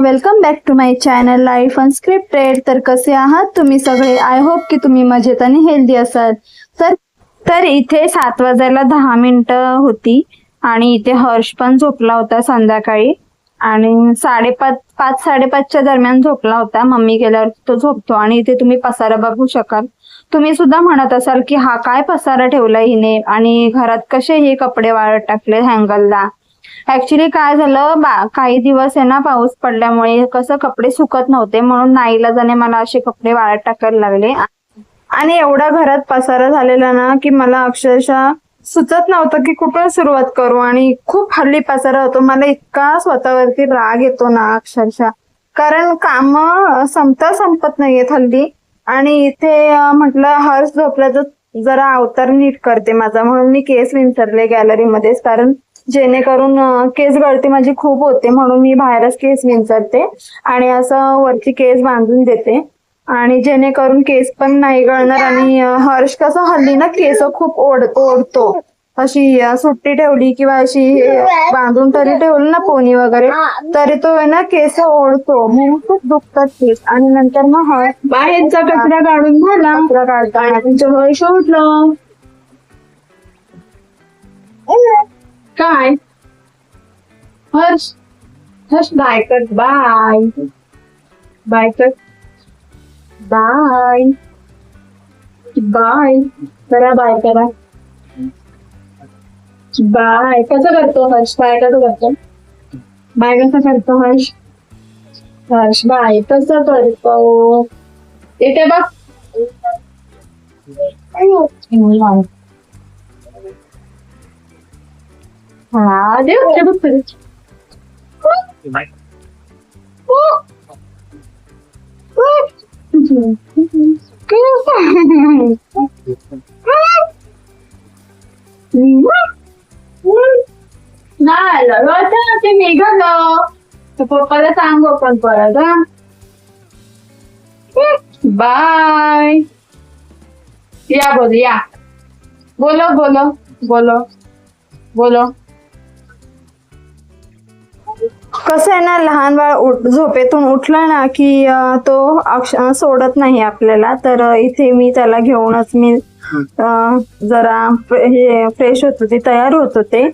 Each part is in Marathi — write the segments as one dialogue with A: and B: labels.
A: Welcome back to my channel life unscripted तर कसे आहात? तुम्ही सगळे? आय होप की तुम्ही मजेत आणि हेल्दी असाल. तर तर इथे सात वाजायला दहा मिनिटं होती आणि इथे हर्ष पण झोपला होता संध्याकाळी. आणि साडेपाच पाच साडेपाचच्या दरम्यान झोपला होता. मम्मी गेल्यावर तो झोपतो आणि इथे तुम्ही पसारा बघू शकाल. तुम्ही सुद्धा म्हणत असाल की हा काय पसारा ठेवला हिने? आणि घरात कसे हे कपडे वाळत टाकले हँगलला ऍक्च्युली काय झालं? बा काही दिवस आहे ना पाऊस पडल्यामुळे कसं कपडे सुकत नव्हते म्हणून नाईलाजाने मला असे कपडे वाळत टाकायला लागले. आणि एवढा घरात पसारा झालेला ना की मला अक्षरशः सुचत नव्हतं की कुठून सुरुवात करू. आणि खूप हल्ली पसारा होतो. मला इतका स्वतःवरती राग येतो ना अक्षरशः. कारण काम संपता संपत नाहीयेत हल्ली. आणि इथे म्हटलं हर्ष झोपला तर जरा अवतार नीट करते माझा. म्हणून मी केस विंचरले गॅलरीमध्येच कारण जेणेकरून केस गळती माझी खूप होते म्हणून मी बाहेरच केस विंचरते आणि असं वरची केस बांधून देते. आणि जेणेकरून केस पण नाही गळणार आणि हर्ष कसं हल्ली ना केस खूप ओढ ओढतो. अशी सुट्टी ठेवली किंवा अशी बांधून तरी ठेवलं ना पोनी वगैरे तरी तो आहे ना केस ओढतो. म्हणून खूप दुखतात केस. आणि नंतर मग हर्ष
B: बाहेरचा कचरा काढून झाला.
A: कचरा काढताना
B: तुमचं हर्ष उठलं काय? हर्ष हर्ष बाय कर बाय बाय कर बाय बाय करा बाय करा. बाय कसं करतो हर्ष बाय कसं करतो? बाय कसं करतो हर्ष हर्ष बाय कसं करतो? येते बघ. हा देव ते बघ तरी. नाही रडतं ते निघालं तर पप्पाला सांग पण परत हा बाय या बोल या बोलो बोलो बोलो बोलो
A: कसं आहे ना लहान बाळ उठ झोपेतून उठला ना की तो अक्ष सोडत नाही आपल्याला. तर इथे मी त्याला घेऊनच मी जरा हे फ्रेश होत होते तयार होत होते.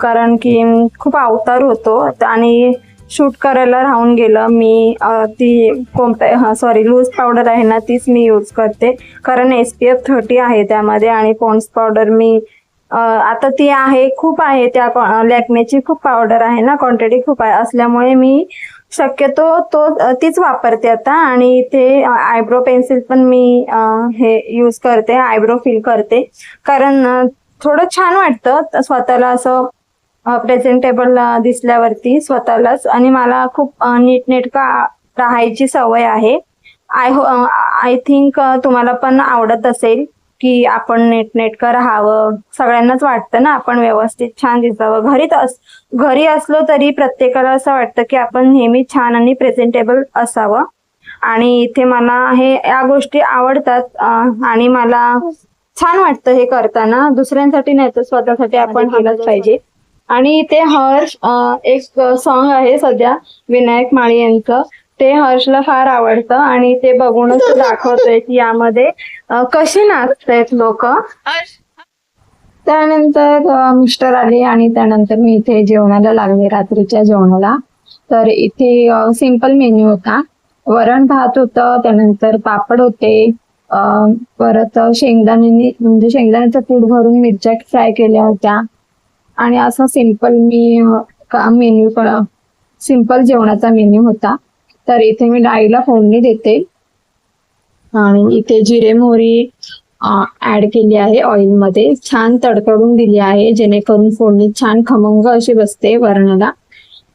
A: कारण की खूप अवतार होतो. आणि शूट करायला राहून गेलं मी ती कोणत्या सॉरी लूज पावडर आहे ना तीच मी यूज करते. कारण एस पी एफ थर्टी आहे त्यामध्ये आणि पॉन्ड्स पावडर मी आता ती आहे खूप आहे त्या लॅक्मेची खूप पावडर आहे ना क्वांटिटी खूप आहे असल्यामुळे मी शक्यतो तो तीच वापरते आता. आणि ते आयब्रो पेन्सिल पण मी हे यूज करते आयब्रो फिल करते. कारण थोडं छान वाटतं स्वतःला असं प्रेझेंटेबल दिसल्यावरती स्वतःलाच. आणि मला खूप नीटनेटका राहायची सवय आहे. आय हो आय थिंक तुम्हाला पण आवडत असेल. की आपण नीटनेटकं राहावं. सगळ्यांनाच वाटतं ना आपण व्यवस्थित छान दिसावं. घरीच अस घरी असलो तरी प्रत्येकाला असं वाटतं की आपण नेहमी छान आणि प्रेझेंटेबल असावं. आणि इथे मला हे या गोष्टी आवडतात आणि मला छान वाटतं हे करताना. दुसऱ्यांसाठी नाही तर स्वतःसाठी आपण केलंच पाहिजे. आणि ते हर्ष एक सॉन्ग आहे सध्या. विनायक माळी यांचं. ते हर्षला फार आवडतं आणि ते बघूनच तो दाखवतोय की यामध्ये अं, कशी नाचतायत लोक. त्यानंतर अं, मिस्टर आले आणि त्यानंतर मी इथे जेवणाला लागले रात्रीच्या जेवणाला. तर इथे सिंपल मेन्यू होता. वरण भात होतं त्यानंतर पापड होते अं, परत शेंगदाणे म्हणजे शेंगदाण्याचं कूट भरून मिरच्या फ्राय केल्या होत्या. आणि असा सिंपल मी मेन्यू सिंपल जेवणाचा मेन्यू होता. तर इथे मी डाळीला फोडणी देते. आणि इथे जिरे मोहरी ऍड केली आहे ऑइलमध्ये छान तडकडून दिली आहे जेणेकरून फोडणी छान खमंग अशी बसते वरणाला.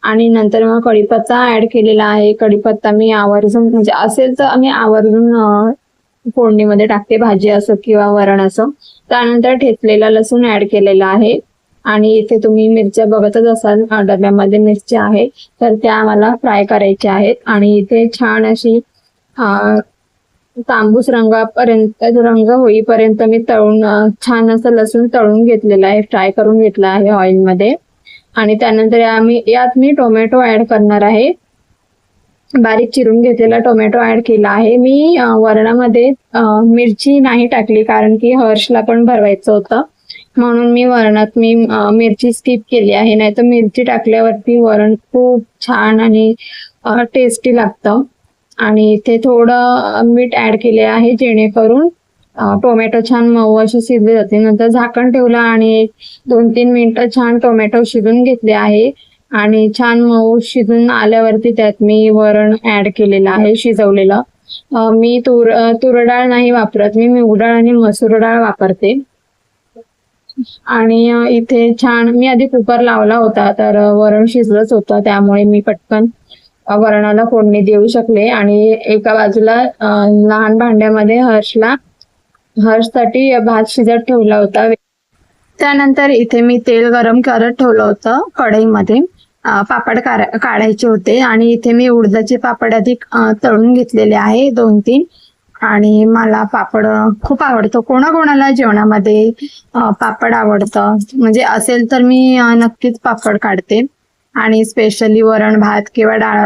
A: आणि नंतर मग कढीपत्ता ऍड केलेला आहे. कढीपत्ता मी आवर्जून म्हणजे असेल तर आम्ही आवर्जून फोडणीमध्ये टाकते भाजी असो किंवा वरण असो. त्यानंतर ठेचलेला लसूण ऍड केलेला आहे. आणि इथे तुम्ही मिरच्या बघतच असाल डब्यामध्ये मिरच्या आहे तर त्या आम्हाला फ्राय करायच्या आहेत. आणि इथे छान अशी तांबूस रंगापर्यंत रंग होईपर्यंत मी तळून छान असं लसूण तळून घेतलेलं आहे फ्राय करून घेतलं आहे ऑइलमध्ये आणि त्यानंतर आम्ही यात मी टोमॅटो ऍड करणार आहे. बारीक चिरून घेतलेला टोमॅटो ऍड केला आहे. मी वरणामध्ये मिरची नाही टाकली कारण की हर्षला पण भरवायचं होतं. म्हणून मी वरणात मी मिरची स्किप केली आहे. नाही तर मिरची टाकल्यावरती वरण खूप छान आणि टेस्टी लागतं. आणि इथे थोडं मीठ ऍड केले आहे जेणेकरून टोमॅटो छान मऊ असे शिजले जाते नंतर झाकण ठेवलं आणि एक दोन तीन मिनिटं छान टोमॅटो शिजून घेतले आहे. आणि छान मऊ शिजून आल्यावरती त्यात मी वरण ऍड केलेलं आहे शिजवलेलं. मी तुर तुरडाळ नाही वापरत. मी मूग डाळ आणि मसूर डाळ वापरते. आणि इथे छान मी आधी कुकर लावला होता तर वरण शिजलंच होतं त्यामुळे मी पटकन वरणाला फोडणी देऊ शकले. आणि एका बाजूला लहान भांड्यामध्ये हर्षला हर्षसाठी भात शिजत ठेवला होता. त्यानंतर इथे मी तेल गरम करत ठेवलं होतं कढईमध्ये. पापड काढायचे होते. आणि इथे मी उडदाचे पापड आधी तळून घेतलेले आहे दोन तीन आणि मला पापड खूप आवडतो. कोणाकोणाला जेवणामध्ये पापड आवडतं? म्हणजे असेल तर मी नक्कीच पापड काढते. आणि स्पेशली वरण भात किंवा डाळ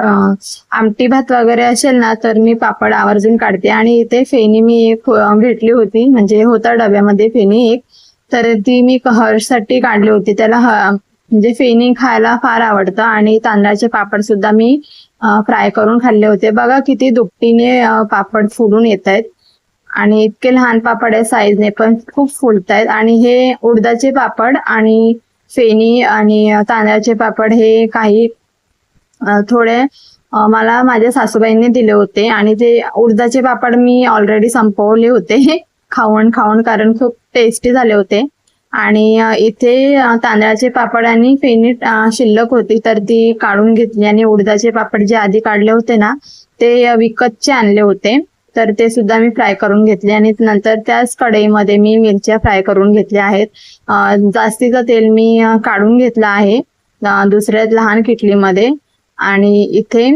A: आमटी भात वगैरे असेल ना तर मी पापड आवर्जून काढते. आणि इथे फेणी मी एक भेटली होती. म्हणजे होता डब्यामध्ये फेणी एक. तर ती मी हर्षसाठी काढली होती. त्याला म्हणजे फेणी खायला फार आवडतं. आणि तांदळाचे पापड सुद्धा मी फ्राय करून खाल्ले होते. बघा किती दुपटीने पापड फुलून येत आहेत आणि इतके लहान पापड आहे साईजने पण खूप फुलत आहेत आणि हे उडदाचे पापड आणि फेणी आणि तांदळाचे पापड हे काही थोडे मला माझ्या सासूबाईंनी दिले होते. आणि ते उडदाचे पापड मी ऑलरेडी संपवले होते. खाऊन खाऊन कारण खूप टेस्टी झाले होते. आणि इथे तांदळाचे पापड आणि फेणी शिल्लक होती. तर ती काढून घेतली आणि उडदाचे पापड जे आधी काढले होते ना ते विकतचे आणले होते. तर ते सुद्धा मी फ्राय करून घेतले आणि नंतर त्याच कढईमध्ये मी मिरच्या फ्राय करून घेतल्या आहेत. जास्तीचं तेल मी काढून घेतलं आहे दुसऱ्या लहान किटलीमध्ये. आणि इथे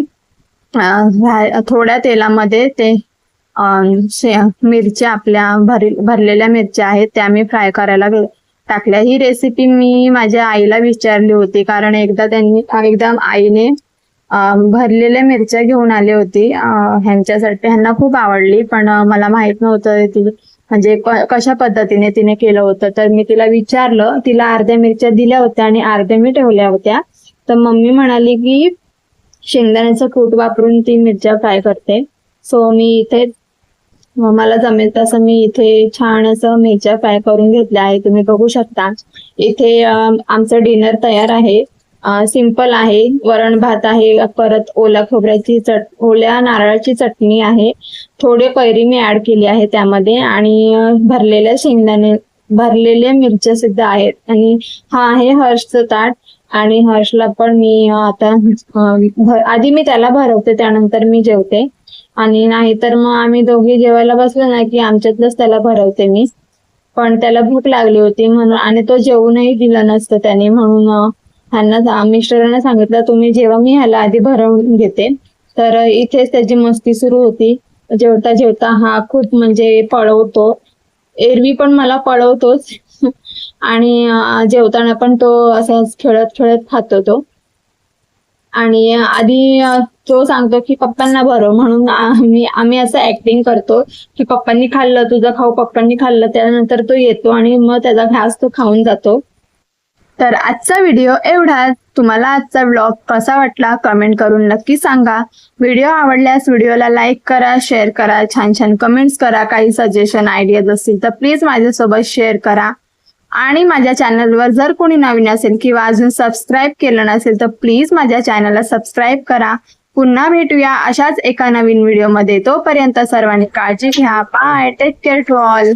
A: थोड्या तेलामध्ये ते शे- मिरच्या आपल्या भर भरलेल्या मिरच्या आहेत त्या मी फ्राय करायला घे- टाकल्या ही रेसिपी मी माझ्या आईला विचारली होती. कारण एकदा त्यांनी एकदा आईने भरलेल्या मिरच्या घेऊन आली होती. ह्यांच्यासाठी ह्यांना खूप आवडली. पण मला माहीत नव्हतं ती म्हणजे क- कशा पद्धतीने तिने केलं होतं. तर मी तिला विचारलं. तिला अर्ध्या मिरच्या दिल्या होत्या आणि अर्ध्या मी ठेवल्या होत्या. तर मम्मी म्हणाली की शेंगदाण्याचं कूट वापरून ती मिरच्या फ्राय करते. सो मी इथे मग मला जमेल तसं मी इथे छान असं मिरच्या फ्राय करून घेतल्या आहे तुम्ही बघू शकता. इथे आमचं डिनर तयार आहे. सिंपल आहे. वरण भात आहे. परत ओल्या खोबऱ्याची चट ओल्या नारळाची चटणी आहे. थोडे कैरी मी ऍड केली आहे त्यामध्ये आणि भरलेल्या शेंगदाणे भरलेल्या मिरच्या सुद्धा आहेत. आणि हा आहे हर्षचं ताट आणि हर्षला पण मी आता आधी मी त्याला भरवते त्यानंतर मी जेवते. आणि नाहीतर मग आम्ही दोघी जेवायला बसलो ना की आमच्यातलंच त्याला भरवते मी. पण त्याला भूक लागली होती म्हणून आणि तो जेवूनही दिला नसतं त्याने म्हणून ह्यांना मिस्टरांना सांगितलं तुम्ही जेव्हा मी ह्याला आधी भरवून घेते. तर इथेच त्याची मस्ती सुरू होती. जेवता जेवता हा खूप म्हणजे पळवतो. एरवी पण मला पळवतोच. आणि जेवताना पण तो असाच खेळत खेळत खातो तो. आणि आधी तो सांगतो की पप्पांना बरं म्हणून आम्ही आम्ही असं ऍक्टिंग करतो की पप्पांनी खाल्लं तुझं खाऊ पप्पांनी खाल्लं. त्यानंतर तो येतो आणि मग त्याचा घास तो खाऊन जातो. तर आजचा व्हिडिओ एवढाच तुम्हाला आजचा व्लॉग कसा वाटला कमेंट करून नक्की सांगा. व्हिडिओ आवडल्यास व्हिडिओला लाईक करा शेअर करा छान छान कमेंट्स करा. काही सजेशन आयडियाज असतील तर प्लीज माझ्यासोबत शेअर करा. आणि माझ्या चॅनलवर जर कोणी नवीन असेल किंवा अजून सबस्क्राईब केलं नसेल तर प्लीज माझ्या चॅनलला सबस्क्राईब करा. पुन्हा भेटूया अशाच एका नवीन व्हिडिओमध्ये तोपर्यंत सर्वांनी काळजी घ्या. Bye take care to all